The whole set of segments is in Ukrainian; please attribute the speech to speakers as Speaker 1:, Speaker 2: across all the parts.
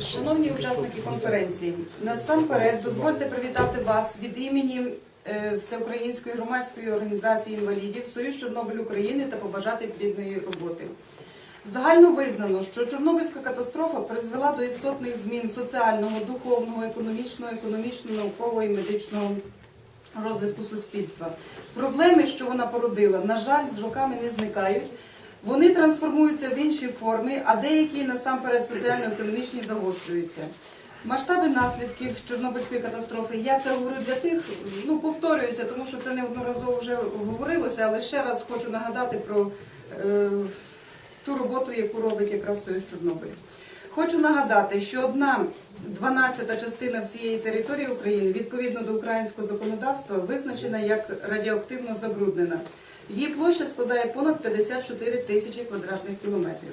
Speaker 1: Шановні учасники конференції, насамперед дозвольте привітати вас від імені е, Всеукраїнської громадської організації інвалідів Союз Чорнобиль України та побажати плідної роботи. Загально визнано, що Чорнобильська катастрофа призвела до істотних змін соціального, духовного, економічного, економічного, наукового і медичного розвитку суспільства. Проблеми, що вона породила, на жаль, з роками не зникають. Вони трансформуються в інші форми, а деякі насамперед соціально-економічні загострюються. Масштаби наслідків Чорнобильської катастрофи, я це говорю для тих, ну повторююся, тому що це неодноразово вже говорилося, але ще раз хочу нагадати про е, ту роботу, яку робить якраз Союз Чорнобиль. Хочу нагадати, що одна дванадцята частина всієї території України відповідно до українського законодавства визначена як радіоактивно забруднена. Її площа складає понад 54 тисячі квадратних кілометрів.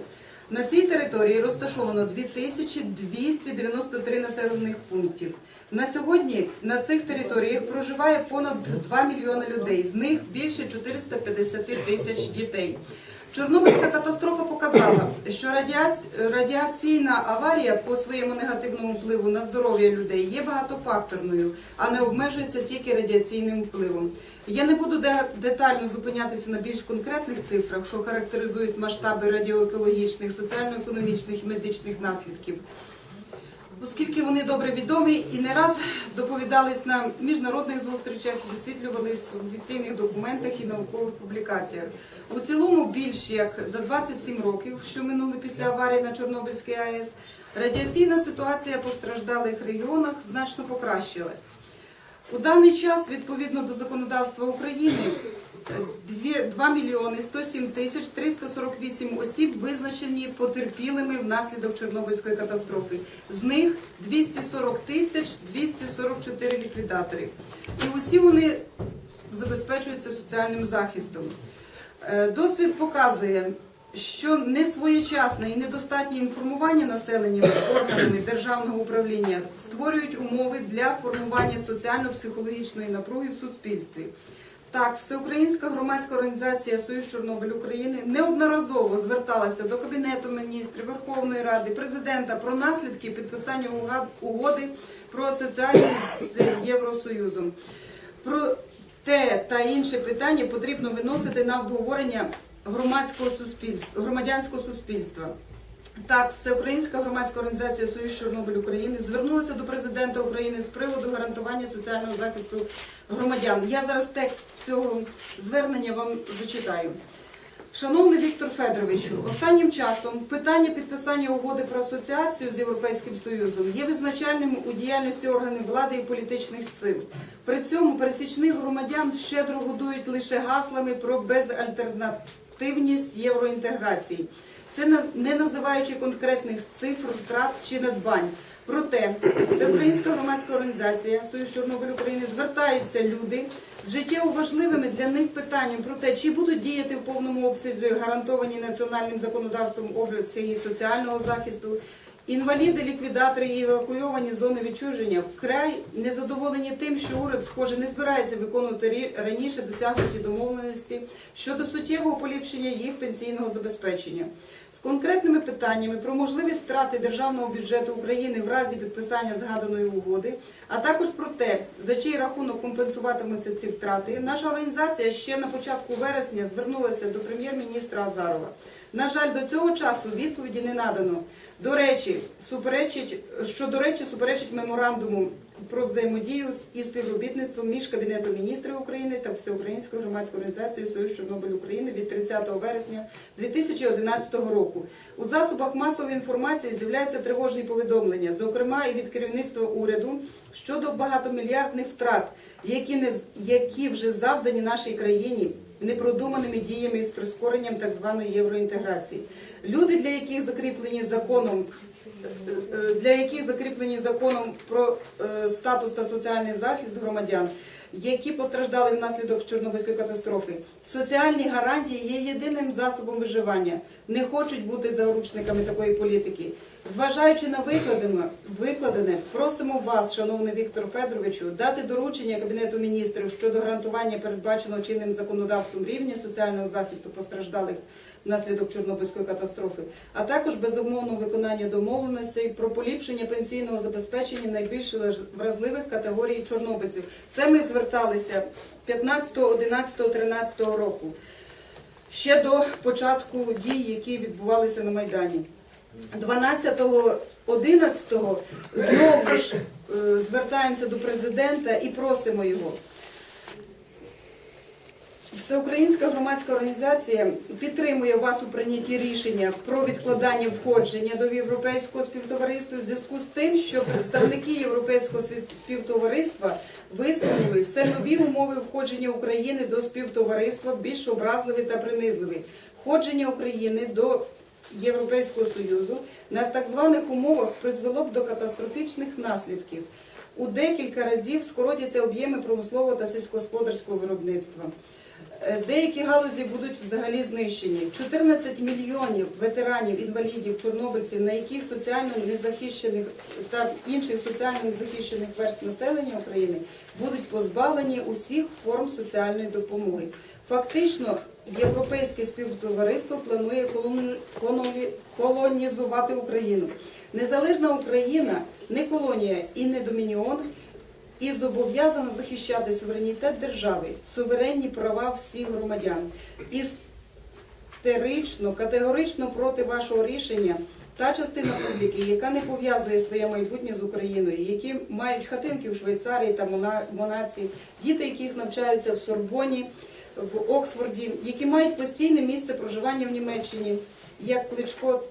Speaker 1: На цій території розташовано 2293 населених пунктів. На сьогодні на цих територіях проживає понад 2 мільйони людей, з них більше 450 тисяч дітей. Чорнобильська катастрофа показала, що радіаційна аварія по своєму негативному впливу на здоров'я людей є багатофакторною, а не обмежується тільки радіаційним впливом. Я не буду детально зупинятися на більш конкретних цифрах, що характеризують масштаби радіоекологічних, соціально-економічних і медичних наслідків оскільки вони добре відомі і не раз доповідались на міжнародних зустрічах, висвітлювались в офіційних документах і наукових публікаціях. У цілому більш як за 27 років, що минули після аварії на Чорнобильській АЕС, радіаційна ситуація постраждалих регіонах значно покращилась. У даний час, відповідно до законодавства України, 2 мільйони 107 тисяч 348 осіб визначені потерпілими внаслідок Чорнобильської катастрофи. З них 240 тисяч 244 ліквідатори. І усі вони забезпечуються соціальним захистом. Е, Досвід показує, що несвоєчасне і недостатнє інформування населення органами державного управління створюють умови для формування соціально-психологічної напруги в суспільстві. Так, Всеукраїнська громадська організація Союз Чорнобиль України неодноразово зверталася до Кабінету міністрів, Верховної Ради, президента про наслідки підписання угоди про асоціацію з Євросоюзом. Про те та інше питання потрібно виносити на обговорення громадського суспільства, громадянського суспільства. Так, Всеукраїнська громадська організація Союз Чорнобиль України звернулася до президента України з приводу гарантування соціального захисту громадян. Я зараз текст цього звернення вам зачитаю. Шановний Віктор Федоровичу, останнім часом питання підписання угоди про асоціацію з Європейським Союзом є визначальним у діяльності органів влади і політичних сил. При цьому пересічних громадян щедро годують лише гаслами про безальтернативність євроінтеграції. Це не називаючи конкретних цифр, втрат чи надбань. Проте Всеукраїнська громадська організація Союз Чорнобиль України звертаються люди з життєво важливими для них питанням про те, чи будуть діяти в повному обсязі гарантовані національним законодавством області соціального захисту. Інваліди, ліквідатори і евакуйовані з зони відчуження вкрай незадоволені тим, що уряд, схоже, не збирається виконувати раніше досягнуті домовленості щодо суттєвого поліпшення їх пенсійного забезпечення. З конкретними питаннями про можливість втрати державного бюджету України в разі підписання згаданої угоди, а також про те, за чий рахунок компенсуватимуться ці втрати, наша організація ще на початку вересня звернулася до прем'єр-міністра Азарова. На жаль, до цього часу відповіді не надано. До речі, суперечить, що до речі, суперечить меморандуму про взаємодію і співробітництво між Кабінетом міністрів України та Всеукраїнською громадською організацією Союз Чорнобиль України від 30 вересня 2011 року. У засобах масової інформації з'являються тривожні повідомлення, зокрема і від керівництва уряду щодо багатомільярдних втрат, які не які вже завдані нашій країні непродуманими діями з прискоренням так званої євроінтеграції. Люди, для яких закріплені законом, е, е, для яких закріплені законом про е, статус та соціальний захист громадян, які постраждали внаслідок Чорнобильської катастрофи. Соціальні гарантії є єдиним засобом виживання. Не хочуть бути заручниками такої політики. Зважаючи на викладене, просимо вас, шановний Віктор Федоровичу, дати доручення Кабінету міністрів щодо гарантування передбаченого чинним законодавством рівня соціального захисту постраждалих внаслідок Чорнобильської катастрофи, а також безумовно виконання домовленостей про поліпшення пенсійного забезпечення найбільш вразливих категорій чорнобильців. Це ми зверталися 15, 11, 13 року, ще до початку дій, які відбувалися на Майдані. 12.11 знову ж е, звертаємося до президента і просимо його. Всеукраїнська громадська організація підтримує вас у прийнятті рішення про відкладання входження до європейського співтовариства в зв'язку з тим, що представники європейського співтовариства висунули все нові умови входження України до співтовариства більш образливі та принизливі. Входження України до Європейського Союзу на так званих умовах призвело б до катастрофічних наслідків. У декілька разів скоротяться об'єми промислового та сільськогосподарського виробництва. Е, Деякі галузі будуть взагалі знищені. 14 мільйонів ветеранів, інвалідів, чорнобильців, на яких соціально незахищених та інших соціально незахищених верств населення України будуть позбавлені усіх форм соціальної допомоги. Фактично, європейське співтовариство планує колоні- колоні- колонізувати Україну. Незалежна Україна не колонія і не домініон, і зобов'язана захищати суверенітет держави, суверенні права всіх громадян. Істерично, категорично проти вашого рішення та частина публіки, яка не пов'язує своє майбутнє з Україною, які мають хатинки в Швейцарії та Мона- Монаці, діти, яких навчаються в Сорбоні, в Оксфорді, які мають постійне місце проживання в Німеччині, як Кличко,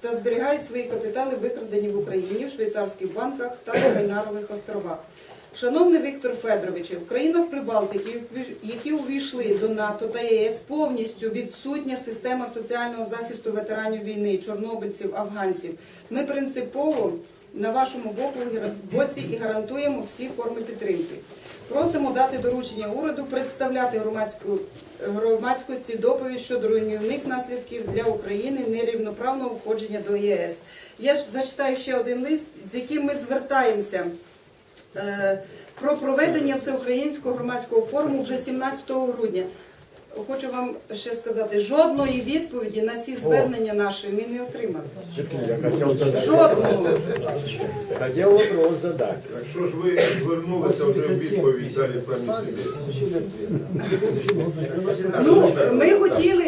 Speaker 1: та зберігають свої капітали, викрадені в Україні, в швейцарських банках та на Кайнарових островах. Шановний Віктор Федорович, в країнах Прибалтики, які увійшли до НАТО та ЄС, повністю відсутня система соціального захисту ветеранів війни, чорнобильців, афганців. Ми принципово на вашому боку боці і гарантуємо всі форми підтримки. Просимо дати доручення уряду представляти громадськості доповідь щодо руйнівних наслідків для України нерівноправного входження до ЄС. Я ж зачитаю ще один лист, з яким ми звертаємося про проведення всеукраїнського громадського форуму вже 17 грудня. Хочу вам ще сказати, жодної відповіді на ці звернення наші ми не отримали. Жодного.
Speaker 2: Хотел вопрос задать.
Speaker 3: Так що ж ви звернулися вже в відповідь далі самі собі?
Speaker 1: Ну, ми хотіли,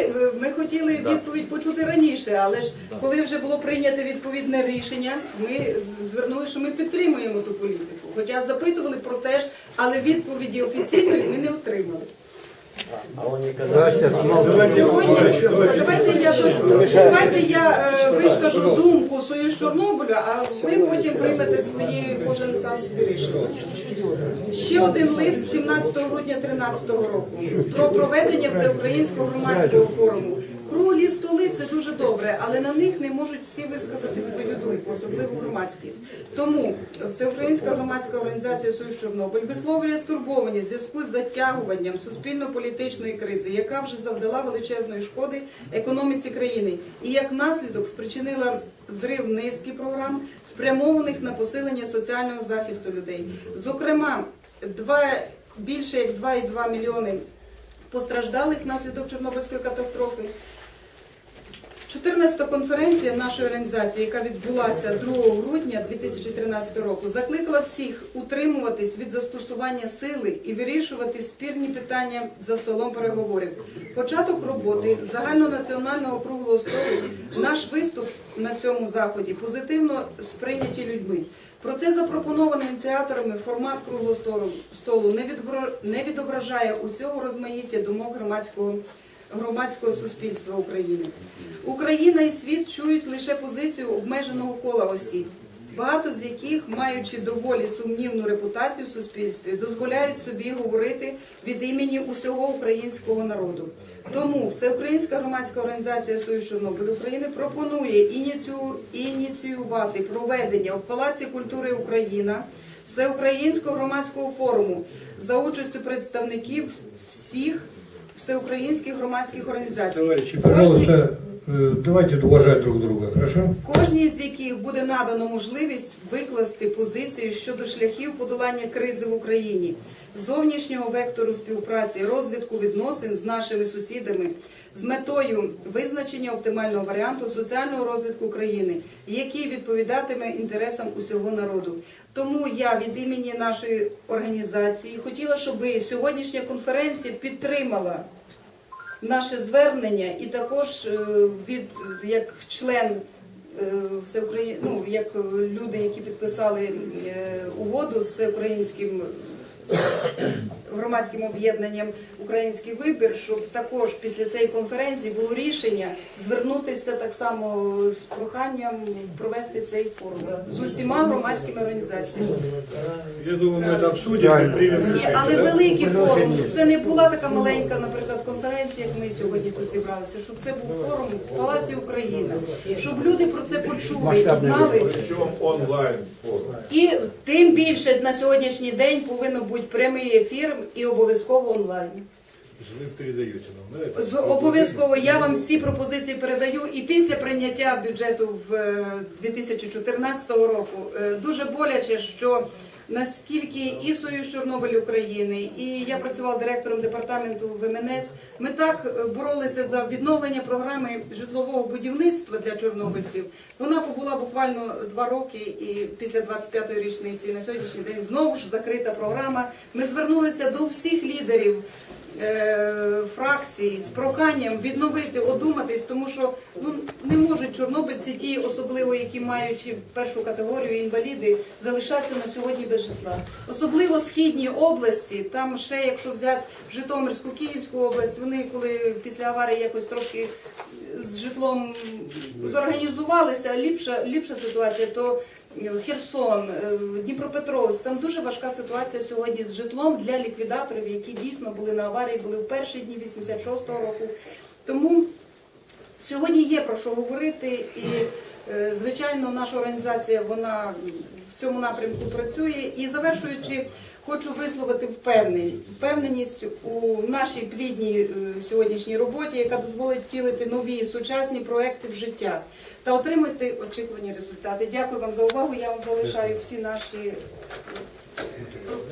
Speaker 1: хотіли відповідь почути раніше, але ж коли вже було прийнято відповідне рішення, ми звернули, що ми підтримуємо ту політику. Хоча запитували про те ж, але відповіді офіційної ми не отримали. Сьогодні давайте я давайте я е, вискажу думку свою з Чорнобиля, а ви потім приймете свої кожен сам собі рішення. Ще один лист 17 грудня 2013 року про проведення всеукраїнського громадського форуму. Столи це дуже добре, але на них не можуть всі висказати свою думку, особливо громадськість. Тому Всеукраїнська громадська організація Союз Чорнобиль висловлює стурбованість в зв'язку з затягуванням суспільно-політичної кризи, яка вже завдала величезної шкоди економіці країни, і як наслідок спричинила зрив низки програм, спрямованих на посилення соціального захисту людей. Зокрема, два більше як 2,2 мільйони постраждалих внаслідок Чорнобильської катастрофи. 14-та конференція нашої організації, яка відбулася 2 грудня 2013 року, закликала всіх утримуватись від застосування сили і вирішувати спірні питання за столом переговорів. Початок роботи загальнонаціонального круглого столу, наш виступ на цьому заході позитивно сприйняті людьми. Проте запропонований ініціаторами формат круглого столу- не відображає усього розмаїття думок громадського громадського суспільства України. Україна і світ чують лише позицію обмеженого кола осіб, багато з яких, маючи доволі сумнівну репутацію в суспільстві, дозволяють собі говорити від імені усього українського народу. Тому Всеукраїнська громадська організація Союз Чорнобиль України пропонує ініцію- ініціювати проведення в Палаці культури Україна всеукраїнського громадського форуму за участю представників всіх всеукраїнських громадських організацій. Товариші,
Speaker 4: пожалуйста, давайте уважать друг друга, хорошо?
Speaker 1: Кожній з яких буде надано можливість викласти позицію щодо шляхів подолання кризи в Україні, зовнішнього вектору співпраці, розвитку відносин з нашими сусідами з метою визначення оптимального варіанту соціального розвитку країни, який відповідатиме інтересам усього народу. Тому я від імені нашої організації хотіла, щоб ви сьогоднішня конференція підтримала наше звернення і також е, від як член е, всеукраїн... ну, як люди, які підписали е, угоду з всеукраїнським громадським об'єднанням Український вибір, щоб також після цієї конференції було рішення звернутися так само з проханням провести цей форум з усіма громадськими організаціями.
Speaker 4: Я думаю, мы это обсудим и примем
Speaker 1: Ні,
Speaker 4: решение.
Speaker 1: але великий форум, щоб це не була така маленька, наприклад, конференція, як ми сьогодні тут зібралися, щоб це був форум в Палаці Україна, щоб люди про це почули і знали.
Speaker 3: Причому онлайн форум.
Speaker 1: І тим більше на сьогоднішній день повинно бути прямий ефір і обов'язково онлайн.
Speaker 4: Нам.
Speaker 1: З- Обов'язково я вам всі пропозиції передаю. І після прийняття бюджету в е, 2014 року е, дуже боляче, що наскільки і Союз Чорнобиль України, і я працювала директором департаменту в МНС, ми так е, боролися за відновлення програми житлового будівництва для чорнобильців. Вона побула буквально два роки, і після 25-ї річниці на сьогоднішній день знову ж закрита програма. Ми звернулися до всіх лідерів е, фракцій з проханням відновити, одуматись, тому що ну не можуть чорнобильці, ті особливо, які мають першу категорію інваліди, залишатися на сьогодні без житла. Особливо східні області, там ще якщо взяти Житомирську, Київську область, вони коли після аварії якось трошки з житлом зорганізувалися, ліпша, ліпша ситуація, то Херсон, е, Дніпропетровськ, там дуже важка ситуація сьогодні з житлом для ліквідаторів, які дійсно були на аварії, були в перші дні 86-го року. Тому сьогодні є про що говорити, і е, звичайно, наша організація вона в цьому напрямку працює. І завершуючи, хочу висловити впевненість, у нашій плідній е, сьогоднішній роботі, яка дозволить втілити нові сучасні проекти в життя та отримати очікувані результати. Дякую вам за увагу. Я вам залишаю всі наші е,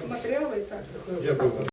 Speaker 1: матеріали. Так.
Speaker 4: Дякую.